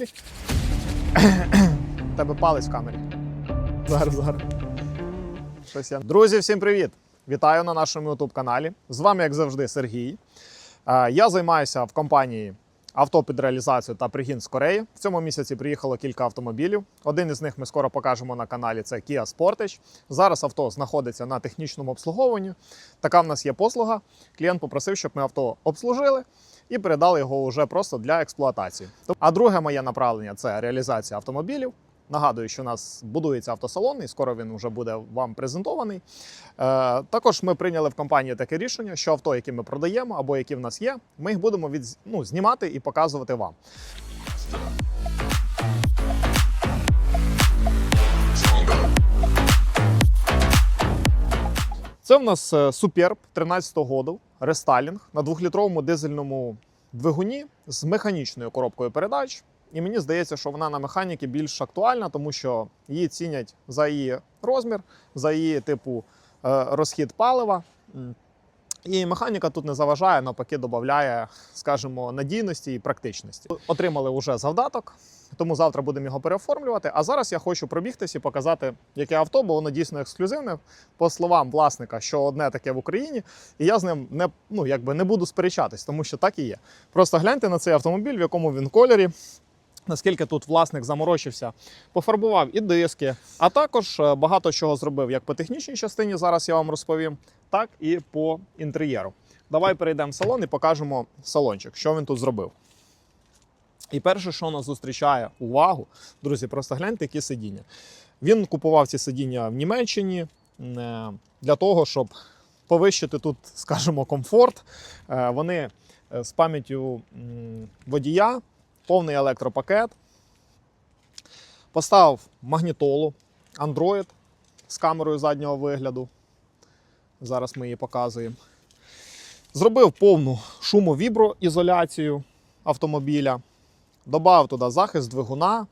Тебе палець в камері. Зараз, зараз. Я... Друзі, всім привіт! Вітаю на нашому youtube каналі. З вами, як завжди, Сергій. Я займаюся в компанії авто під реалізацію та пригін з Кореї. В цьому місяці приїхало кілька автомобілів. Один із них ми скоро покажемо на каналі. Це Kia Sportage. Зараз авто знаходиться на технічному обслуговуванні. Така в нас є послуга. Клієнт попросив, щоб ми авто обслужили і передали його вже просто для експлуатації. А друге моє направлення це реалізація автомобілів. Нагадую, що у нас будується автосалон, і скоро він вже буде вам презентований. Е, також ми прийняли в компанії таке рішення, що авто, які ми продаємо або які в нас є, ми їх будемо від, ну, знімати і показувати вам. Це в нас Superb 13-го году, рестайлінг на 2-літровому дизельному двигуні з механічною коробкою передач. І мені здається, що вона на механіки більш актуальна, тому що її цінять за її розмір, за її типу е, розхід палива. І механіка тут не заважає, навпаки, додає, скажімо, надійності і практичності. Отримали вже завдаток, тому завтра будемо його переоформлювати. А зараз я хочу пробігтись і показати, яке авто, бо воно дійсно ексклюзивне. По словам власника, що одне таке в Україні, і я з ним не, ну, якби не буду сперечатись, тому що так і є. Просто гляньте на цей автомобіль, в якому він кольорі. Наскільки тут власник заморочився, пофарбував і диски, а також е, багато чого зробив як по технічній частині, зараз я вам розповім, так і по інтер'єру. Давай перейдемо в салон і покажемо салончик, що він тут зробив. І перше, що нас зустрічає увагу, друзі, просто гляньте, які сидіння. Він купував ці сидіння в Німеччині е, для того, щоб повищити тут, скажімо, комфорт. Е, Вони з пам'яттю водія, повний електропакет. Поставив магнітолу Android з камерою заднього вигляду. Зараз ми її показуємо. Зробив повну шумовіброізоляцію автомобіля. Добавив туди захист двигуна.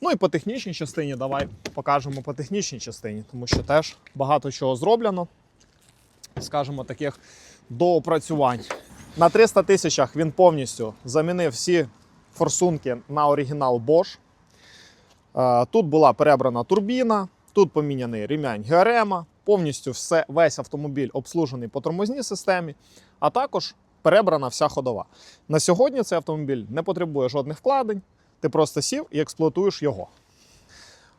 Ну і по технічній частині давай покажемо по технічній частині, тому що теж багато чого зроблено, скажімо, таких доопрацювань. На 300 тисячах він повністю замінив всі форсунки на оригінал Bosch. Е, Тут була перебрана турбіна, тут поміняний ремінь ГРМ, повністю все, весь автомобіль обслужений по тормозній системі, а також перебрана вся ходова. На сьогодні цей автомобіль не потребує жодних вкладень, ти просто сів і експлуатуєш його.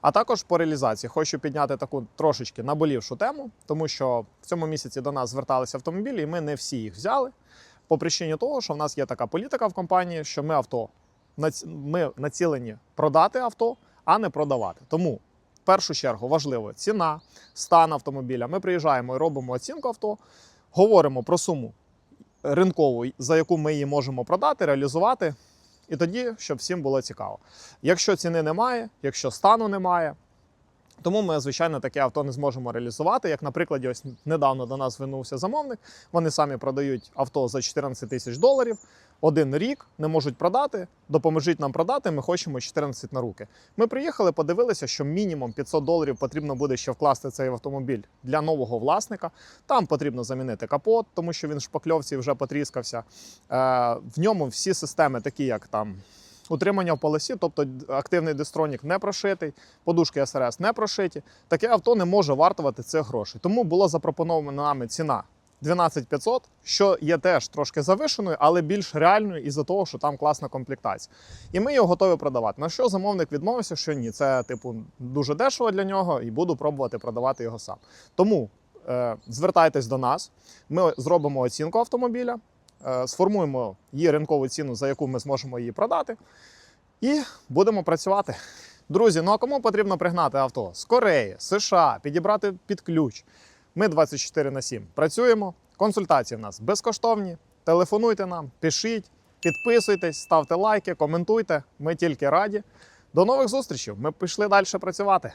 А також по реалізації хочу підняти таку трошечки наболівшу тему, тому що в цьому місяці до нас зверталися автомобілі, і ми не всі їх взяли. По причині того, що в нас є така політика в компанії, що ми авто ми націлені продати авто, а не продавати. Тому в першу чергу важливо ціна, стан автомобіля. Ми приїжджаємо і робимо оцінку авто, говоримо про суму ринкову, за яку ми її можемо продати, реалізувати. І тоді, щоб всім було цікаво. Якщо ціни немає, якщо стану немає, тому ми, звичайно, таке авто не зможемо реалізувати. Як, наприклад, ось недавно до нас звернувся замовник. Вони самі продають авто за 14 тисяч доларів. Один рік не можуть продати. Допоможіть нам продати. Ми хочемо 14 на руки. Ми приїхали, подивилися, що мінімум 500 доларів потрібно буде ще вкласти цей автомобіль для нового власника. Там потрібно замінити капот, тому що він в шпакльовці вже потріскався. Е, в ньому всі системи, такі як там. Утримання в полосі, тобто активний дистронік не прошитий, подушки СРС не прошиті. Таке авто не може вартувати цих грошей. Тому було запропоновано нами ціна 12 500, що є теж трошки завишеною, але більш реальною із-за того, що там класна комплектація. І ми його готові продавати. На що замовник відмовився, що ні, це типу дуже дешево для нього, і буду пробувати продавати його сам. Тому е, звертайтесь до нас, ми зробимо оцінку автомобіля. Е, Сформуємо її ринкову ціну, за яку ми зможемо її продати, і будемо працювати. Друзі, ну а кому потрібно пригнати авто з Кореї, США, підібрати під ключ? Ми 24 на 7 працюємо. Консультації в нас безкоштовні. Телефонуйте нам, пишіть, підписуйтесь, ставте лайки, коментуйте. Ми тільки раді. До нових зустрічей. Ми пішли далі працювати.